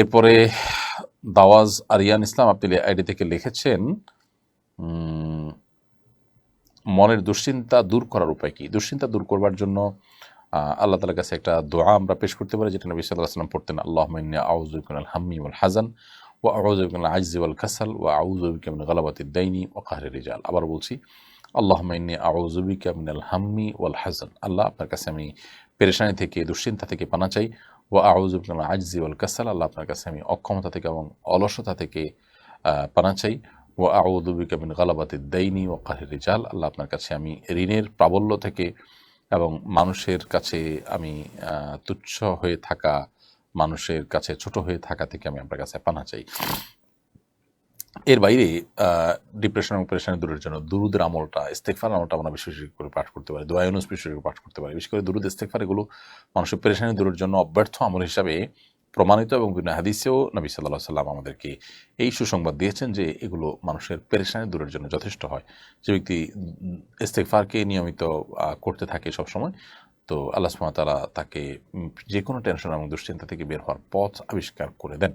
এরপরে দাওয়াজ আরিয়ান ইসলাম আপনি আইডি থেকে লিখেছেন মনের দুশ্চিন্তা দূর করার উপায় কি? দুশ্চিন্তা দূর করবার জন্য আল্লাহ তালার কাছে একটা দোয়া আমরা পেশ করতে পারি, যেটা নবী সাল্লাহ সাল্লাম পড়তেন আল্লাহ আউজুবিন হাম্মি ওয়াল হাজান ও আউজুবিন আইজি ওয়াল কাসাল ও আউজুবিন গালাবাতি দাইনি ও কাহারে রিজাল। আবার বলছি আল্লাহ মাইনি আউজুবিকা মিনাল হাম্মি ওয়াল হাজান আল্লাহ আপনার কাছে আমি পেরেশানি থেকে, দুশ্চিন্তা থেকে পানা চাই। ও আউজুবিন আজজি ওয়াল কাসাল, আল্লাহ আপনার কাছে আমি অক্ষমতা থেকে এবং অলসতা থেকে পানা চাই। ও আউদুবিকা মিন গালাবাতি দেয়নি ও কাহের রিজাল, আল্লাহ আপনার কাছে আমি ঋণের প্রাবল্য থেকে এবং মানুষের কাছে আমি তুচ্ছ হয়ে থাকা, মানুষের কাছে ছোট হয়ে থাকা থেকে আমি আপনার কাছে পানা চাই। এর বাইরে ডিপ্রেশন এবং প্রেশান দূরের জন্য দুরুদের আমলটা ইস্তেকফার আমলটা আমরা বেশি বেশি করে পাঠ করতে পারি দোয়ায়নুস বেশি বেশি করে পাঠ করতে পারি। বিশেষ করে দুরুদ ইস্তেকফার এগুলো মানুষের পেরেশানি দূরের জন্য অব্যর্থ আমল হিসাবে প্রমাণিত এবং বিভিন্ন হাদিসেও নবী সাল্লাহ সাল্লাম আমাদেরকে এই সুসংবাদ দিয়েছেন যে এগুলো মানুষের পেরেশানি দূরের জন্য যথেষ্ট হয়। যে ব্যক্তি ইস্তেকফারকে নিয়মিত করতে থাকে সবসময়, তো আল্লাহ তাআলা তাকে যে কোনো টেনশন এবং দুশ্চিন্তা থেকে বের হওয়ার পথ আবিষ্কার করে দেন।